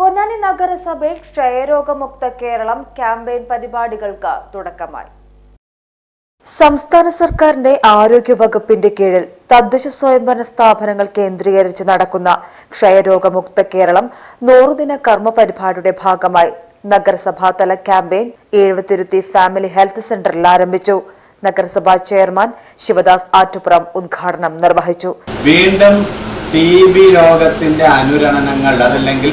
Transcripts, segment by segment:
പൊന്നാനി നഗരസഭയിൽ ക്ഷയരോഗമുക്ത കേരളം ക്യാമ്പയിൻ പരിപാടികൾക്ക് തുടക്കമായി. സംസ്ഥാന സർക്കാരിന്റെ ആരോഗ്യ വകുപ്പിന്റെ കീഴിൽ തദ്ദേശ സ്വയംഭരണ സ്ഥാപനങ്ങൾ കേന്ദ്രീകരിച്ച് നടക്കുന്ന ക്ഷയരോഗമുക്ത കേരളം നൂറുദിന കർമ്മ പരിപാടിയുടെ ഭാഗമായി നഗരസഭാതല ക്യാമ്പയിൻ എഴുപത്തിരുത്തി ഫാമിലി ഹെൽത്ത് സെന്ററിൽ ആരംഭിച്ചു. നഗരസഭാ ചെയർമാൻ ശിവദാസ് ആറ്റുപുറം ഉദ്ഘാടനം നിർവഹിച്ചു. വീണ്ടും ടി ബി രോഗത്തിന്റെ അനുരണനങ്ങൾ അതല്ലെങ്കിൽ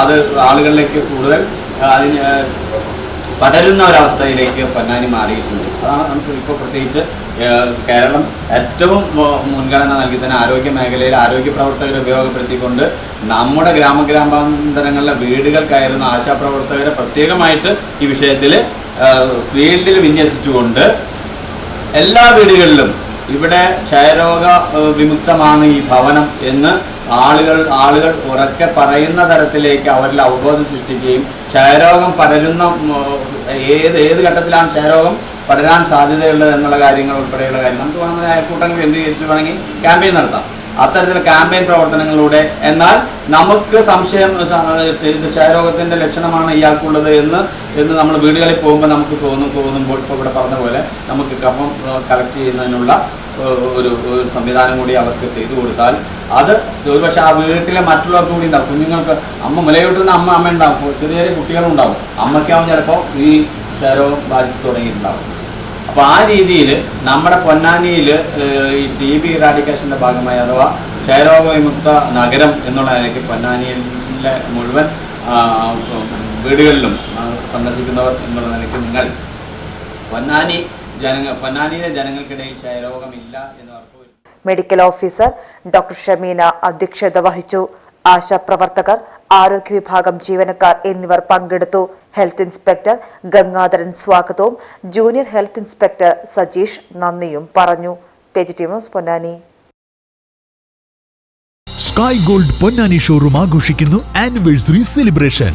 അത് ആളുകളിലേക്ക് കൂടുതൽ അതിന് പടരുന്ന ഒരവസ്ഥയിലേക്ക് പൊന്നാനി മാറിയിട്ടുണ്ട്. അതാണ് നമുക്ക് ഇപ്പോൾ പ്രത്യേകിച്ച് കേരളം ഏറ്റവും മുൻഗണന നൽകി തന്നെ ആരോഗ്യ മേഖലയിൽ ആരോഗ്യ പ്രവർത്തകരെ ഉപയോഗപ്പെടുത്തിക്കൊണ്ട് നമ്മുടെ ഗ്രാമഗ്രാമാന്തരങ്ങളിലെ വീടുകൾ കയറുന്ന ആശാപ്രവർത്തകരെ പ്രത്യേകമായിട്ട് ഈ വിഷയത്തിൽ ഫീൽഡിൽ വിന്യസിച്ചുകൊണ്ട് എല്ലാ വീടുകളിലും ഇവിടെ ക്ഷയരോഗ വിമുക്തമാണ് ഈ ഭവനം എന്ന് ആളുകൾ ആളുകൾ ഉറക്കെ പറയുന്ന തരത്തിലേക്ക് അവരിൽ അവബോധം സൃഷ്ടിക്കുകയും ക്ഷയരോഗം പടരുന്ന ഏത് ഏത് ഘട്ടത്തിലാണ് ക്ഷയരോഗം പടരാൻ സാധ്യതയുള്ളത് എന്നുള്ള കാര്യങ്ങൾ ഉൾപ്പെടെയുള്ള കാര്യം. നമുക്ക് വേണമെങ്കിൽ അയൽക്കൂട്ടങ്ങൾ കേന്ദ്രീകരിച്ച് വേണമെങ്കിൽ ക്യാമ്പയിൻ നടത്താം. അത്തരത്തിലുള്ള ക്യാമ്പയിൻ പ്രവർത്തനങ്ങളിലൂടെ. എന്നാൽ നമുക്ക് സംശയം ഇത് ക്ഷയരോഗത്തിന്റെ ലക്ഷണമാണ് ഇയാൾക്കുള്ളത് എന്ന് എന്ന് നമ്മൾ വീടുകളിൽ പോകുമ്പോൾ നമുക്ക് തോന്നും തോന്നുമ്പോൾ ഇപ്പോൾ ഇവിടെ പറഞ്ഞ പോലെ നമുക്ക് കഫം കളക്ട് ചെയ്യുന്നതിനുള്ള ഒരു ഒരു സംവിധാനം കൂടി അവർക്ക് ചെയ്തു കൊടുത്താൽ അത് ഒരുപക്ഷെ ആ വീട്ടിലെ മറ്റുള്ളവർക്ക് കൂടി ഉണ്ടാവും. കുഞ്ഞുങ്ങൾക്ക് അമ്മ മുലയൂട്ടുന്ന അമ്മ അമ്മ ഉണ്ടാവും. ചെറിയ ചെറിയ കുട്ടികളുണ്ടാവും. അമ്മയ്ക്കാവും ചിലപ്പോൾ ഈ ക്ഷയരോഗം ബാധിച്ചു തുടങ്ങിയിട്ടുണ്ടാവും. അപ്പോൾ ആ രീതിയിൽ നമ്മുടെ പൊന്നാനിയിൽ ഈ ടി ബി ഇറാഡിക്കേഷന്റെ ഭാഗമായി അഥവാ ക്ഷയരോഗ വിമുക്ത നഗരം എന്നുള്ള നിലയ്ക്ക് പൊന്നാനിയിലെ മുഴുവൻ വീടുകളിലും സന്ദർശിക്കുന്നവർ എന്നുള്ള നിലയ്ക്ക് നിങ്ങൾ. പൊന്നാനി ജനങ്ങൾ പൊന്നാനിയിലെ ജനങ്ങൾക്കിടയിൽ ക്ഷയരോഗമില്ല എന്ന് മെഡിക്കൽ ഓഫീസർ ഡോക്ടർ ഷമീന അധ്യക്ഷത വഹിച്ചു. ആശാപ്രവർത്തകർ ആരോഗ്യ വിഭാഗം ജീവനക്കാർ എന്നിവർ പങ്കെടുത്തു. ഹെൽത്ത് ഇൻസ്പെക്ടർ ഗംഗാധരൻ സ്വാഗതവും ജൂനിയർ ഹെൽത്ത് ഇൻസ്പെക്ടർ സജീഷ് നന്ദിയും പറഞ്ഞു. Ponnani. Sky gold Ponnani showroom ആഘോഷിക്കുന്നു ആനിവേഴ്സറി സെലിബ്രേഷൻ.